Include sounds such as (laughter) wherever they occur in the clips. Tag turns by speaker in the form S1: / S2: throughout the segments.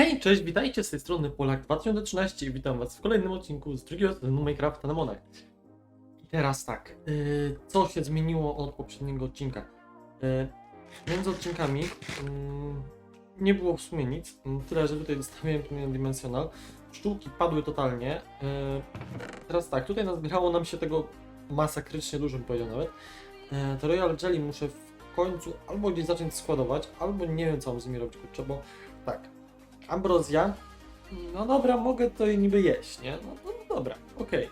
S1: Hej, cześć, witajcie z tej strony Polak2013 i witam was w kolejnym odcinku z drugiego sezonu Minecrafta na Monach. I teraz tak, yy, co się zmieniło od poprzedniego odcinka? Yy, między odcinkami yy, nie było w sumie nic, tyle, że tutaj zostawiłem ten Dimensional. Pszczółki padły totalnie. Yy, teraz tak, tutaj nazbierało nam się tego masakrycznie dużo, bym powiedział nawet. Yy, to Royal Jelly muszę w końcu albo gdzieś zacząć składować, albo nie wiem co mam z nimi robić, kurczę, bo tak, Ambrozja. No dobra, mogę to niby jeść, nie? No, no, dobra, okej.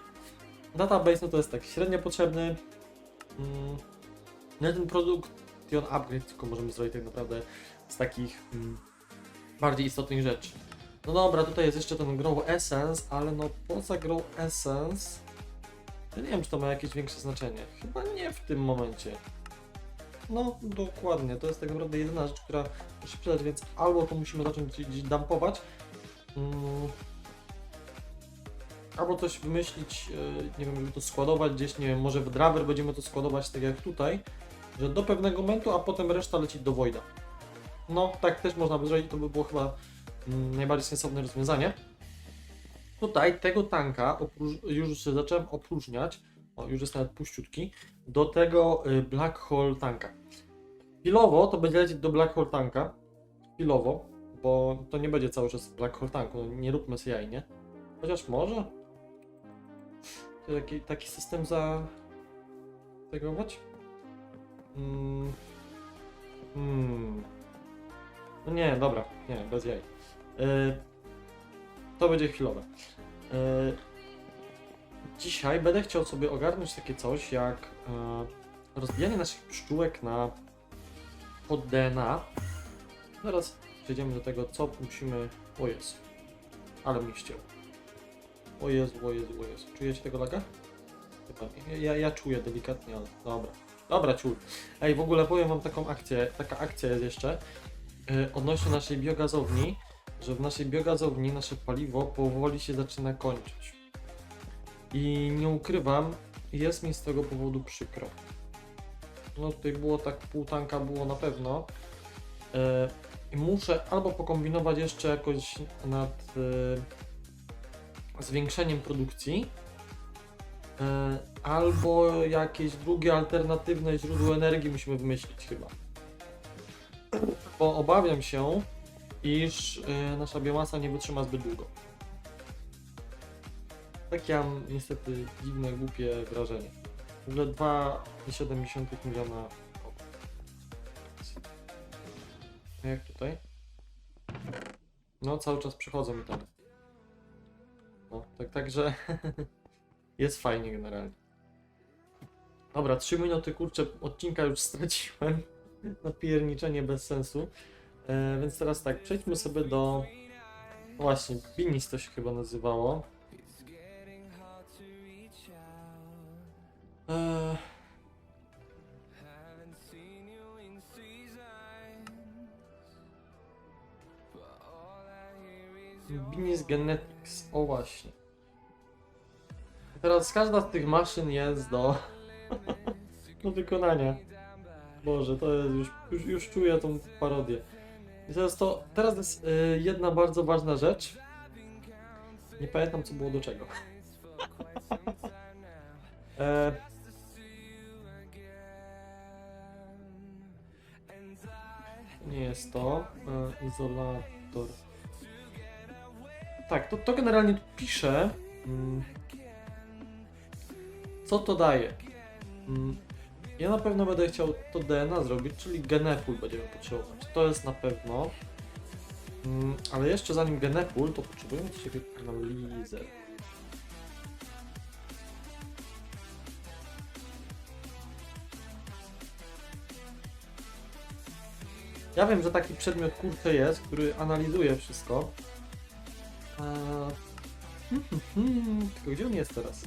S1: Database no to jest tak średnio potrzebny. Mm, no ten produkt on upgrade tylko możemy zrobić tak naprawdę z takich mm, bardziej istotnych rzeczy. No dobra, tutaj jest jeszcze ten Grow Essence, ale no poza Grow Essence ja nie wiem, czy to ma jakieś większe znaczenie. Chyba nie w tym momencie. No, dokładnie. To jest tak naprawdę jedyna rzecz, która się przydać, więc albo to musimy zacząć gdzieś- dumpować, mm, albo coś wymyślić, e, nie wiem, żeby to składować gdzieś, nie wiem, może w driver będziemy to składować tak jak tutaj, że do pewnego momentu, a potem reszta leci do Voida. No, tak też można by zrobić, to by było chyba mm, najbardziej sensowne rozwiązanie. Tutaj tego tanka już zacząłem opróżniać, o, już jest nawet puściutki, do tego y, Black Hole tanka. Chwilowo to będzie lecieć do Black Hole tanka. Chwilowo, bo to nie będzie cały czas Black Hole tanku. No, nie róbmy sobie jaj, nie? Chociaż może. Taki, taki system za. tegować? Mm. Hmm. No nie, dobra, nie, bez jaj. Y, to będzie chwilowe. Y, Dzisiaj będę chciał sobie ogarnąć takie coś jak e, rozbijanie naszych pszczółek na pod DNA. Zaraz przejdziemy do tego, co musimy. O Jezu. Ale mi ścięło. O Jezu, o Jezu, o Jezu. Czujecie tego laga? Ja, ja czuję delikatnie, ale dobra. Dobra, ciul. Ej, w ogóle powiem wam taką akcję. Taka akcja jest jeszcze. e, odnośnie naszej biogazowni, że w naszej biogazowni nasze paliwo powoli się zaczyna kończyć. I nie ukrywam, jest mi z tego powodu przykro. No tutaj było tak, pół tanka było na pewno. I muszę albo pokombinować jeszcze jakoś nad e, zwiększeniem produkcji, e, albo jakieś drugie alternatywne źródło energii musimy wymyślić chyba. Bo obawiam się, iż nasza biomasa nie wytrzyma zbyt długo. Tak ja mam niestety dziwne, głupie wrażenie. W ogóle 2,7 miliona. A jak tutaj? No, cały czas przychodzą mi tam. No, tak, także (laughs) jest fajnie generalnie. Dobra, 3 minuty kurczę odcinka już straciłem (laughs) na pierniczenie bez sensu. E, więc teraz tak, przejdźmy sobie do. Właśnie, Binis to się chyba nazywało. Eee. Binis Genetics, o właśnie. Teraz każda z tych maszyn jest do, (laughs) do wykonania. Boże, to jest już, już, już czuję tą parodię. I teraz to, teraz jest y, jedna bardzo ważna rzecz. Nie pamiętam co było do czego. (laughs) e, Nie jest to. E, izolator. Tak, to, to generalnie tu pisze. Mm, co to daje? Mm, ja na pewno będę chciał to DNA zrobić, czyli genepul będziemy potrzebować. To jest na pewno. Mm, ale jeszcze zanim genepul, to potrzebujemy coś takiego Ja wiem, że taki przedmiot kurczę jest, który analizuje wszystko. Eee, tylko gdzie on jest teraz?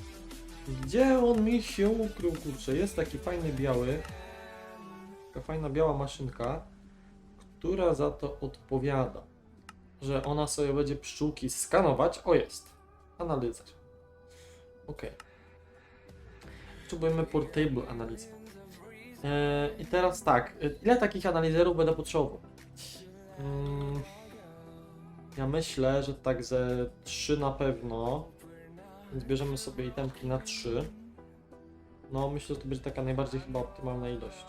S1: Gdzie on mi się ukrył, kurczę? Jest taki fajny biały. Taka fajna biała maszynka, która za to odpowiada. Że ona sobie będzie pszczółki skanować. O, jest. Analizer. Ok. Potrzebujemy portable analizer. Eee, I teraz tak, e, ile takich analizerów będę potrzebował? Mm, Ja myślę, że tak ze 3 na pewno. Więc bierzemy sobie itemki na 3. No, myślę, że to będzie taka najbardziej chyba optymalna ilość.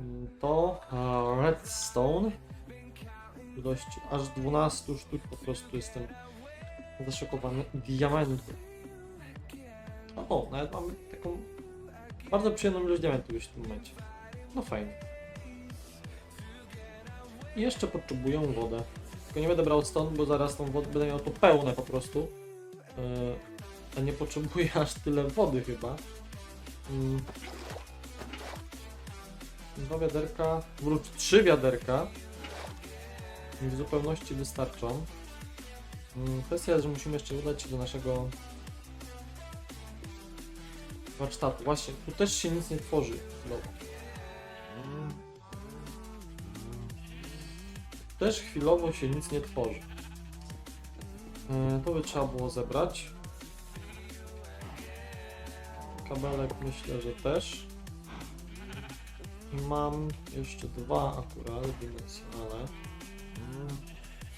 S1: Mm, To redstone. Ilość aż 12 sztuk po prostu jestem zaszokowany. Diamenty. O, nawet mamy taką bardzo przyjemną ilość diamentów w tym momencie. No fajnie. I jeszcze potrzebuję wodę. Tylko nie będę brał stąd, bo zaraz tą wodę będę miał to pełne po prostu. Yy, a nie potrzebuję aż tyle wody chyba. Mm. Dwa wiaderka, wróć trzy wiaderka. W zupełności wystarczą. Mm, Kwestia jest, że musimy jeszcze udać się do naszego warsztatu. Właśnie, tu też się nic nie tworzy. No. Też chwilowo się nic nie tworzy. E, To by trzeba było zebrać. Kabelek myślę, że też. I mam jeszcze dwa akurat dimensjonale.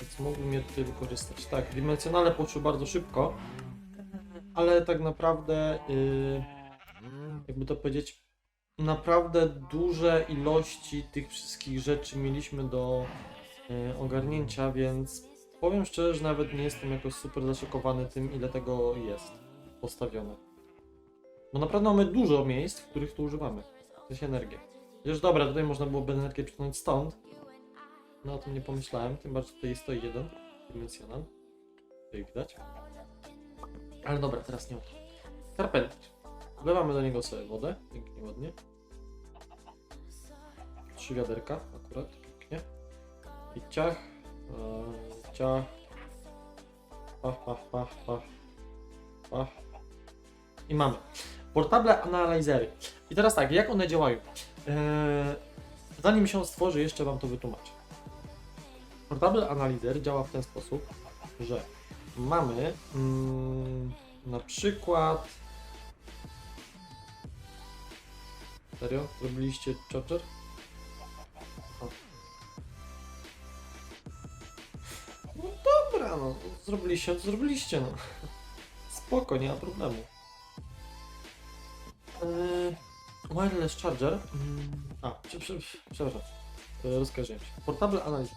S1: Więc mógłbym je tutaj wykorzystać. Tak, dimensjonale poszły bardzo szybko. Ale tak naprawdę, yy, jakby to powiedzieć, naprawdę duże ilości tych wszystkich rzeczy mieliśmy do yy, ogarnięcia, więc powiem szczerze, że nawet nie jestem jakoś super zaszokowany tym, ile tego jest postawione. Bo naprawdę mamy dużo miejsc, w których to używamy. W sensie energię. Chociaż dobra, tutaj można byłoby energię przyciągnąć stąd. No o tym nie pomyślałem, tym bardziej tutaj stoi jeden dimensjonal. Tutaj widać. Ale dobra, teraz nie o to. Wlewamy do niego sobie wodę, pięknie, ładnie. Trzy wiaderka akurat, pięknie. I ciach, e, ciach. Pach, pach, pach, pach, pach. I mamy. Portable analizery. I teraz tak, jak one działają? Eee, zanim się stworzy, jeszcze Wam to wytłumaczę. Portable Analyzer działa w ten sposób, że mamy mm, na przykład. Serio? Zrobiliście Charger? O. No dobra, no. Zrobiliście, to zrobiliście, no. (laughs) Spoko, nie ma problemu. Yy, wireless Charger. Mm, a, prze, prze, przepraszam. Yy, Rozkojarzyłem się. Portable Analyzer.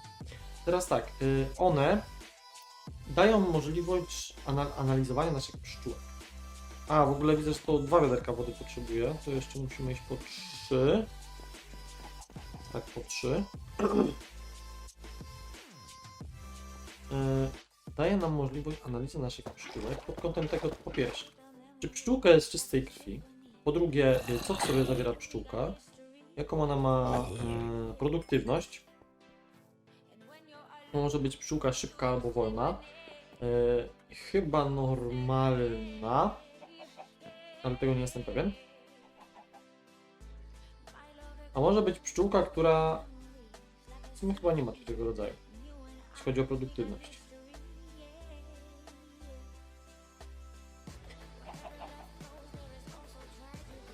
S1: Teraz tak, y, one dają możliwość anal- analizowania naszych pszczółek. A, w ogóle widzę, że to dwa wiaderka wody potrzebuje. To jeszcze musimy iść po trzy. Tak, po trzy. Y, Daje nam możliwość analizy naszych pszczółek pod kątem tego, po pierwsze, czy pszczółka jest czystej krwi, po drugie, y, co w sobie zawiera pszczółka, jaką ona ma y, produktywność, może być pszczółka szybka albo wolna. Chyba normalna, ale tego nie jestem pewien. A może być pszczółka, która w sumie chyba nie ma tego rodzaju, jeśli chodzi o produktywność.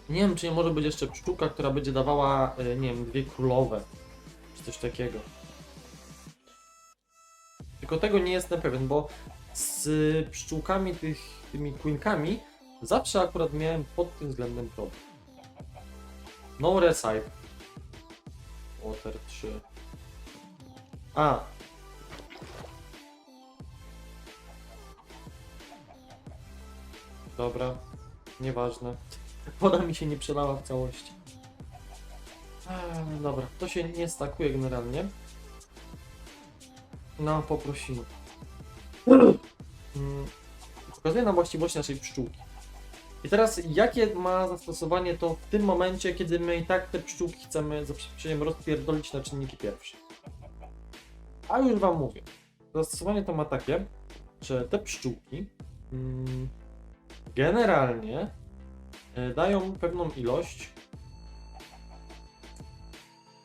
S1: Nie wiem, czy nie może być jeszcze pszczółka, która będzie dawała, yy, nie wiem, dwie królowe, czy coś takiego. Tylko tego nie jestem pewien, bo z pszczółkami, tych, tymi queenkami zawsze akurat miałem pod tym względem problem. No recipe. Water 3. A. Dobra, nieważne. (laughs) Woda mi się nie przelała w całości. Eee, dobra, to się nie stakuje generalnie. No, poprosimy. (clears throat) Mm, Pokazuje nam właściwości naszej pszczółki. I teraz, jakie ma zastosowanie to w tym momencie, kiedy my i tak te pszczółki chcemy za przeproszeniem rozpierdolić na czynniki pierwsze? A już Wam mówię. Zastosowanie to ma takie, że te pszczółki mm, generalnie e, dają pewną ilość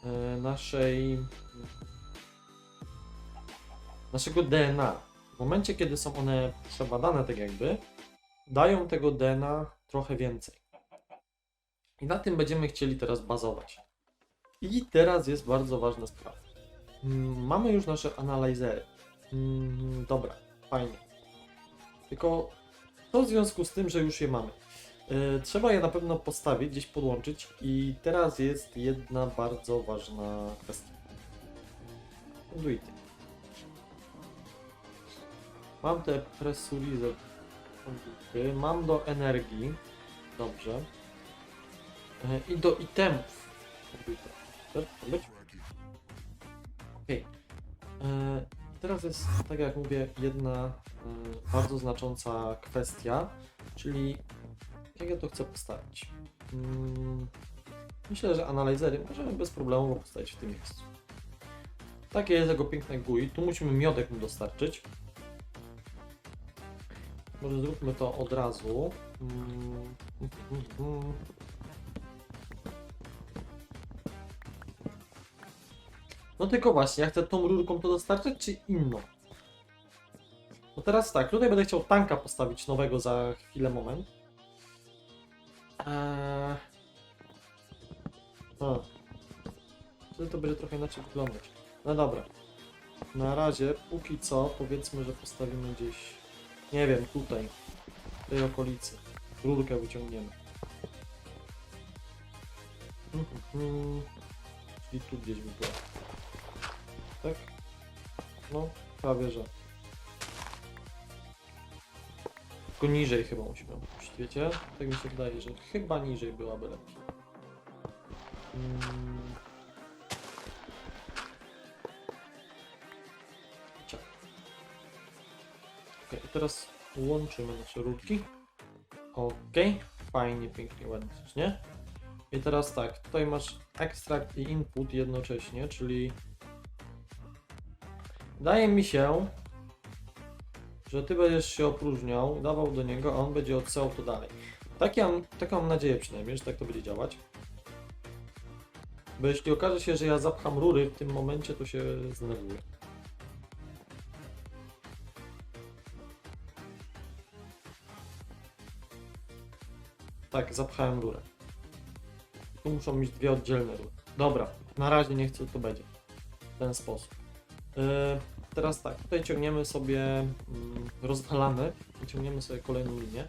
S1: e, naszej naszego DNA. W momencie, kiedy są one przebadane, tak jakby, dają tego DNA trochę więcej. I na tym będziemy chcieli teraz bazować. I teraz jest bardzo ważna sprawa. Mm, Mamy już nasze analizery. Mm, Dobra, fajnie. Tylko co w związku z tym, że już je mamy? Yy, Trzeba je na pewno postawić, gdzieś podłączyć i teraz jest jedna bardzo ważna kwestia. Conduity. Mam te presurizer conduity, mam do energii, dobrze. Yy, I do itemów. Okej. E, Teraz jest, tak jak mówię, jedna bardzo znacząca kwestia, czyli jak ja to chcę postawić. Myślę, że analizery możemy bez problemu postawić w tym miejscu. Takie jest jego piękne GUI. Tu musimy miodek mu dostarczyć. Może zróbmy to od razu. No tylko właśnie, ja chcę tą rurką to dostarczyć, czy inną? No teraz tak, tutaj będę chciał tanka postawić nowego za chwilę, moment. Eee... A. Wtedy to będzie trochę inaczej wyglądać. No dobra. Na razie, póki co, powiedzmy, że postawimy gdzieś, nie wiem, tutaj, w tej okolicy. Rurkę wyciągniemy. Mhm. Czyli tu gdzieś by była. Tak? No, prawie że. Tylko niżej chyba musimy opuścić, wiecie? Tak mi się wydaje, że chyba niżej byłaby lepiej. Mm. Teraz łączymy nasze rurki. Okej, fajnie, pięknie, ładnie, nie? I teraz tak, tutaj masz ekstrakt i input jednocześnie, czyli Wydaje mi się, że ty będziesz się opróżniał, dawał do niego, a on będzie odsyłał to dalej. Tak ja, taką mam nadzieję przynajmniej, że tak to będzie działać. Bo jeśli okaże się, że ja zapcham rury w tym momencie, to się zdenerwuję. Tak, zapchałem rurę. Tu muszą mieć dwie oddzielne rury. Dobra, na razie nie chcę, to będzie. W ten sposób. Yy, Teraz tak, tutaj ciągniemy sobie, mm, rozwalamy i ciągniemy sobie kolejną linię.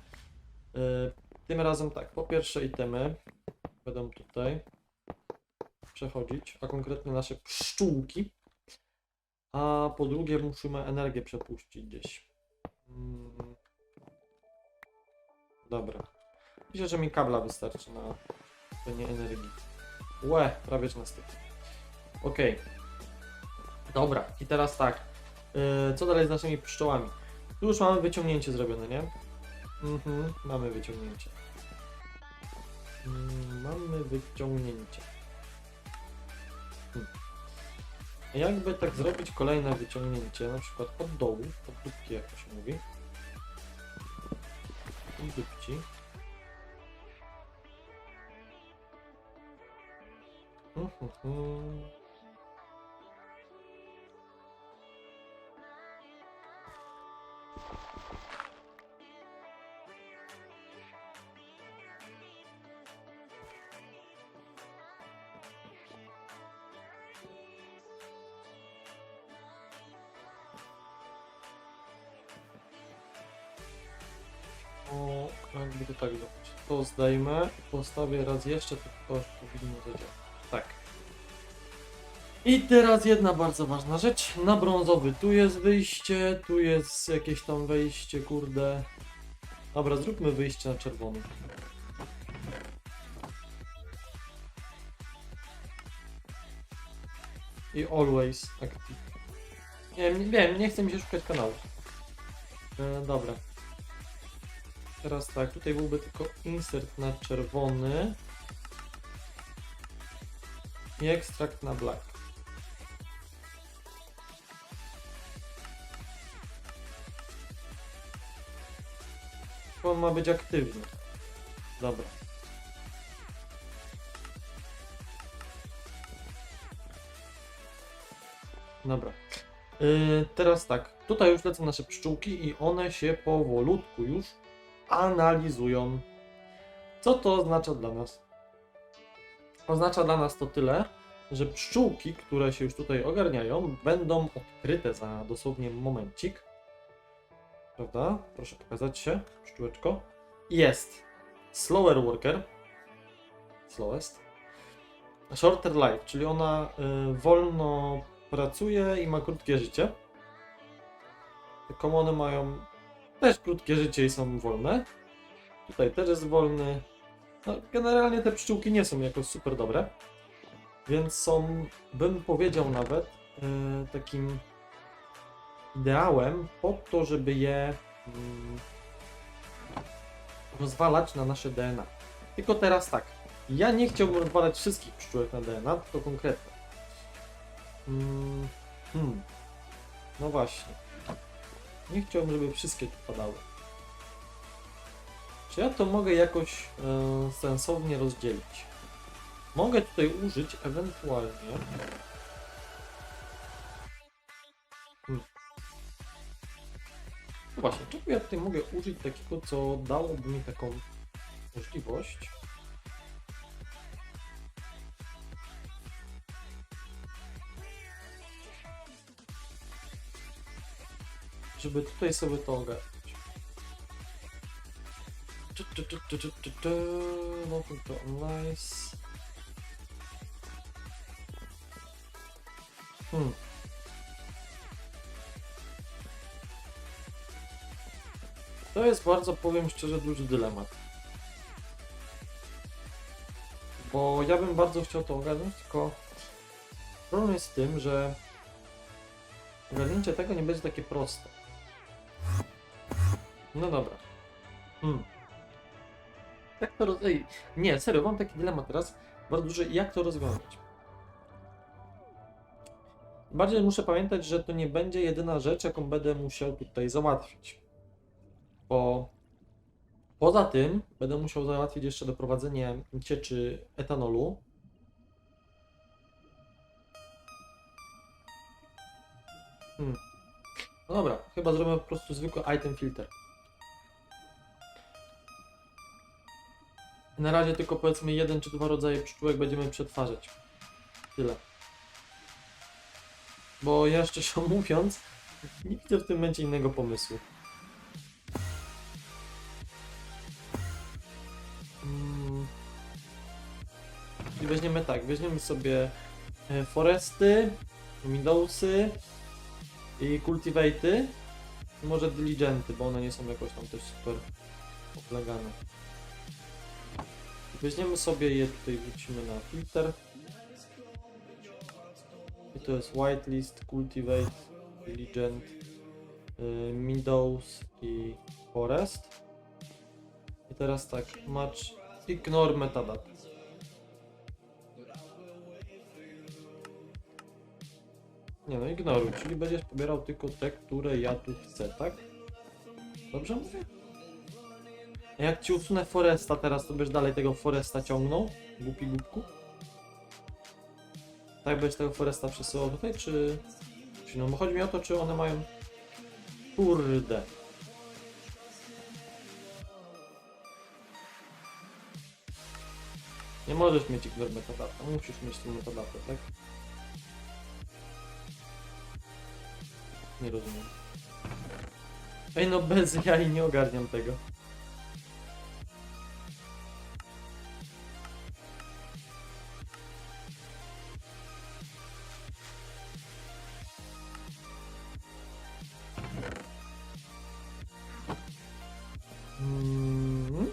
S1: Yy, Tym razem tak, po pierwsze itemy będą tutaj przechodzić, a konkretnie nasze pszczółki. A po drugie musimy energię przepuścić gdzieś. Mm. Dobra. Myślę, że mi kabla wystarczy na pełnienie energii. Łe, prawie że na styk. Okej. Dobra, i teraz tak. Yy, co dalej z naszymi pszczołami? Tu już mamy wyciągnięcie zrobione, nie? Mhm, mamy wyciągnięcie. Mm, mamy wyciągnięcie. Hmm. Jakby tak zrobić kolejne wyciągnięcie, na przykład od dołu, od dupki jak to się mówi. I dupci. O, jakby to tak zrobić. To zdejmę, postawię raz jeszcze, to to powinno zadziałać. I teraz jedna bardzo ważna rzecz. Na brązowy tu jest wyjście, tu jest jakieś tam wejście, kurde. Dobra, zróbmy wyjście na czerwony. I always active. Nie wiem, nie, nie chce mi się szukać kanału. E, dobra. Teraz tak, tutaj byłby tylko insert na czerwony i ekstrakt na black. On ma być aktywny. Dobra. Dobra. Yy, teraz tak, tutaj już lecą nasze pszczółki i one się powolutku już analizują. Co to oznacza dla nas? Oznacza dla nas to tyle, że pszczółki, które się już tutaj ogarniają, będą odkryte za dosłownie momencik. Prawda? Proszę pokazać się, pszczółeczko. Jest slower worker. Slowest. Shorter life, czyli ona y, wolno pracuje i ma krótkie życie. Komony mają też krótkie życie i są wolne. Tutaj też jest wolny. No, generalnie te pszczółki nie są jakoś super dobre. Więc są, bym powiedział nawet, e, takim ideałem po to, żeby je mm, rozwalać na nasze DNA. Tylko teraz tak, ja nie chciałbym rozwalać wszystkich pszczółek na DNA, tylko konkretne. Mm, hmm. No właśnie. Nie chciałbym, żeby wszystkie tu padały. Czy ja to mogę jakoś e, sensownie rozdzielić? Mogę tutaj użyć ewentualnie. No właśnie, czego ja tutaj mogę użyć takiego, co dałoby mi taką możliwość? Żeby tutaj sobie to ogarnąć. Tu. No to nice. Hmm. To jest bardzo, powiem szczerze, duży dylemat. Bo ja bym bardzo chciał to ogarnąć, tylko problem jest w tym, że ogarnięcie tego nie będzie takie proste. No dobra. Hmm. Jak to roz... Ej, nie, serio, mam taki dylemat teraz, bardzo duży, jak to rozwiązać. Bardziej muszę pamiętać, że to nie będzie jedyna rzecz, jaką będę musiał tutaj załatwić. Bo poza tym będę musiał załatwić jeszcze doprowadzenie cieczy etanolu. Hmm. No dobra, chyba zrobimy po prostu zwykły item filter. Na razie tylko powiedzmy jeden czy dwa rodzaje pszczółek będziemy przetwarzać. Tyle. Bo ja szczerze (laughs) mówiąc, nie widzę w tym momencie innego pomysłu. Weźmiemy sobie e, foresty, windowsy i cultivaty. Może diligenty, bo one nie są jakoś tam też super oplegane. Weźmiemy sobie je tutaj, wrócimy na filter. I to jest whitelist, cultivate, diligent, y, meadows i forest. I teraz tak, match, ignore metadata. Nie no, ignoruj, czyli będziesz pobierał tylko te, które ja tu chcę, tak? Dobrze mówię? A jak ci usunę Foresta teraz, to będziesz dalej tego Foresta ciągnął? Głupi głupku? Tak będziesz tego Foresta przesyłał tutaj, czy... czy no, bo chodzi mi o to, czy one mają... Kurde. Nie możesz mieć ignore metadata, musisz mieć tą metadatę, tak? Nie rozumiem. Ej no bez jaj nie ogarniam tego. Mm.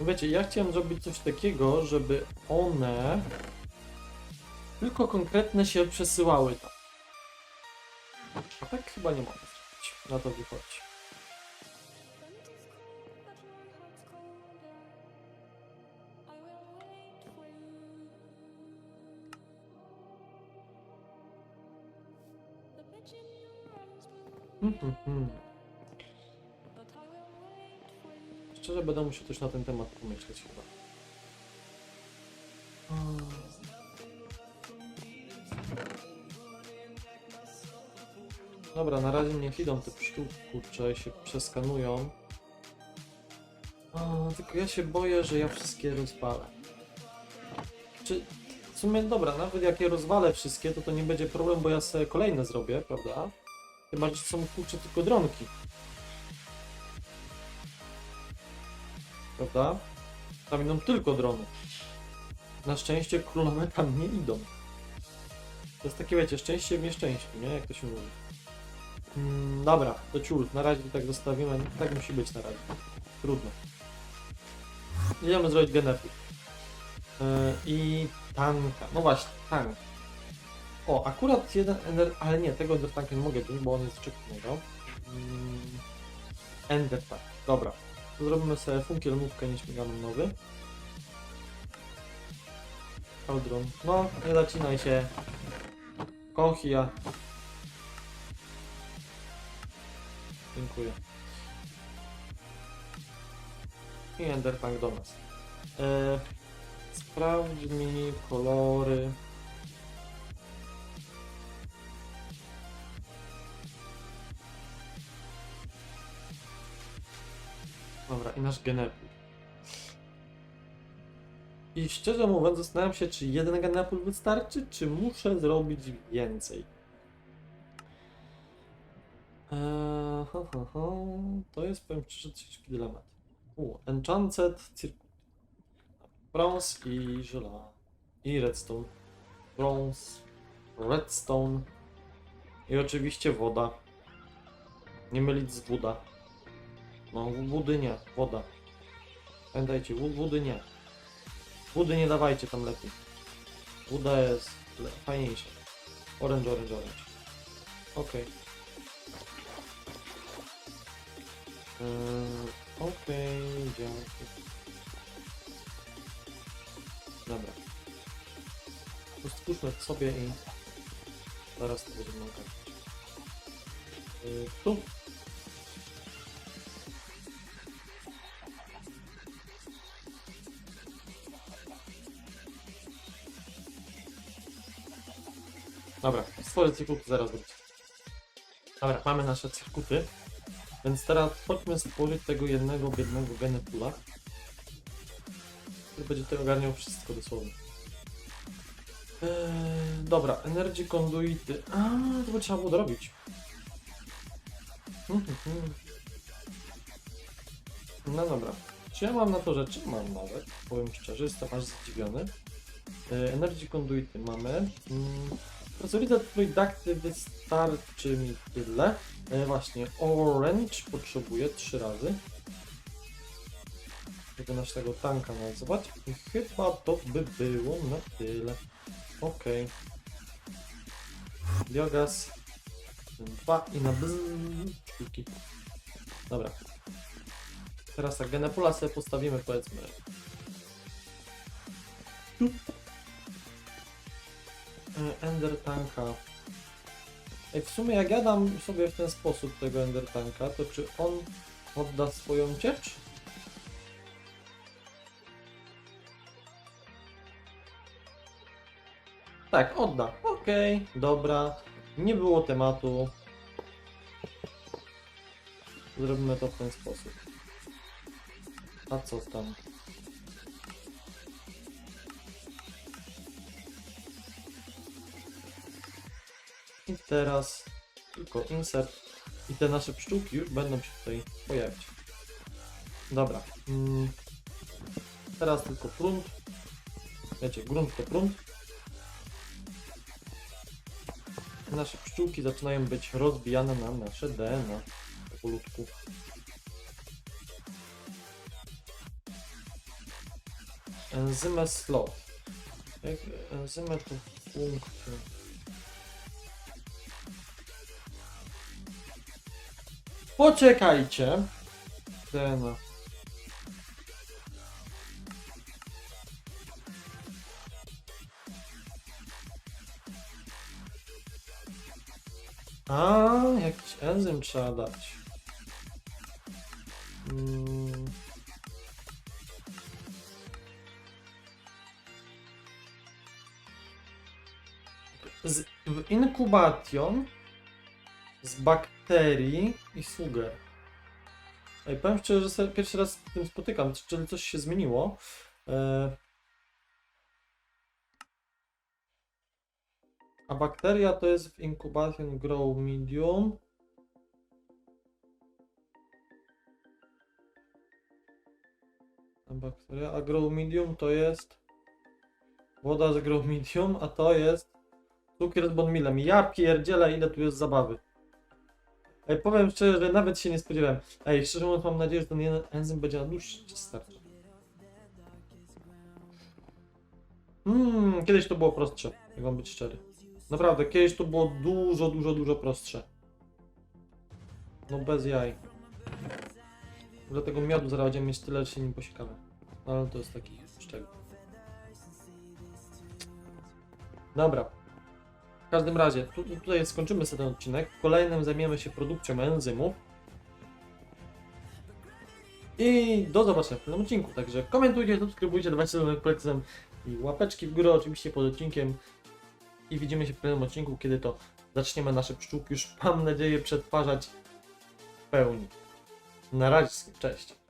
S1: Wiecie, ja chciałem zrobić coś takiego, żeby one tylko konkretne się przesyłały tam. Chyba nie mogę zrobić. Na to wychodzi. Mhm. Szczerze będę musiał coś na ten temat pomyśleć chyba. Mm. Dobra, na razie niech idą te pszczółki, kurczę, się przeskanują. A, tylko ja się boję, że ja wszystkie rozpalę. Czy w sumie dobra, nawet jak je rozwalę wszystkie, to to nie będzie problem, bo ja sobie kolejne zrobię, prawda? Chyba, że są kurczę tylko dronki. Prawda? Tam idą tylko drony. Na szczęście królowe tam nie idą. To jest takie, wiecie, szczęście w nieszczęściu, nie? Jak to się mówi. Mm, dobra, to ciul, na razie tak zostawimy, tak musi być na razie. Trudno. Idziemy zrobić genetyk. Yy, I tanka, no właśnie, tank. O, akurat jeden ender, ale nie, tego ender tanka nie mogę wziąć, bo on jest czeknego. Mm, ender tank, dobra. To zrobimy sobie funkielmówkę nieśmiganą nowy. Cauldron, no, nie zacinaj się. Konchia. Dziękuję. I Enderpunk do nas. E, sprawdź mi kolory. Dobra, i nasz genepul. I szczerze mówiąc, zastanawiam się, czy jeden genepul wystarczy, czy muszę zrobić więcej. Eee, ho, ho, ho. To jest, powiem szczerze, ciężki dylemat. U, Enchanted Circuit. Bronze i żela. I redstone. Bronze, redstone. I oczywiście woda. Nie mylić z woda. No, wody nie, woda. Pamiętajcie, wody nie. Wody nie dawajcie tam lepiej. Woda jest fajniejsza. Orange, orange, orange. Okej. Yy, Okej, dzięki. Dobra. Spójrzmy sobie i zaraz to będziemy. Yy, tu. Dobra, stworzę cyrkuty, zaraz wrócę. Dobra, mamy nasze cyrkuty. Więc teraz chodźmy stworzyć tego jednego biednego genepula. Który będzie tutaj ogarniał wszystko dosłownie. Eee, dobra, Energy Conduity. A, to by trzeba było dorobić. Mhm, mhm. No dobra. Czy ja mam na to rzeczy? Mam nawet. Powiem szczerze, jestem aż zdziwiony. Eee, Energy Conduity mamy. Mm. Solida Producty wystarczy mi tyle. E, właśnie, Orange potrzebuję trzy razy. Żeby naszego tanka nazwać. I chyba to by było na tyle. Okej. Biogaz. Dwa i na bzz. Dobra. Teraz tak, Genepula sobie postawimy powiedzmy. E, Ender tanka. W sumie jak ja dam sobie w ten sposób tego Ender tanka, to czy on odda swoją ciecz? Tak, odda. Okej, dobra. Nie było tematu. Zrobimy to w ten sposób. A co tam? I teraz tylko insert i te nasze pszczółki już będą się tutaj pojawiać. Dobra. Mm. Teraz tylko prąd. Wiecie, grunt to prąd. Nasze pszczółki zaczynają być rozbijane na nasze DNA. Powolutku. Enzymę slot. Enzymę to funkcja. Poczekajcie. Ten. A, jakiś enzym trzeba dać. Mm. Z, w inkubation z bakterii i suger. Ej, powiem szczerze, że pierwszy raz z tym spotykam, czyli coś się zmieniło. E... A bakteria to jest w incubation grow medium. A bakteria, a grow medium to jest woda z grow medium, a to jest cukier z bonmilem. Ja pierdzielę ile tu jest zabawy. Ej, powiem szczerze, że nawet się nie spodziewałem. Ej, szczerze mówiąc mam nadzieję, że ten jeden enzym będzie na dłuższy starczy. Mmm, kiedyś to było prostsze, jak mam być szczery. Naprawdę, kiedyś to było dużo, dużo, dużo prostsze. No bez jaj. Dlatego miodu zaraz będziemy mieć tyle, że się nim posiekamy. No ale to jest taki szczegół. Dobra. W każdym razie, tu, tutaj skończymy sobie ten odcinek. W kolejnym zajmiemy się produkcją enzymów. I do zobaczenia w kolejnym odcinku. Także komentujcie, subskrybujcie, dawajcie sobie polecam i łapeczki w górę oczywiście pod odcinkiem. I widzimy się w kolejnym odcinku, kiedy to zaczniemy nasze pszczółki już mam nadzieję przetwarzać w pełni. Na razie, cześć.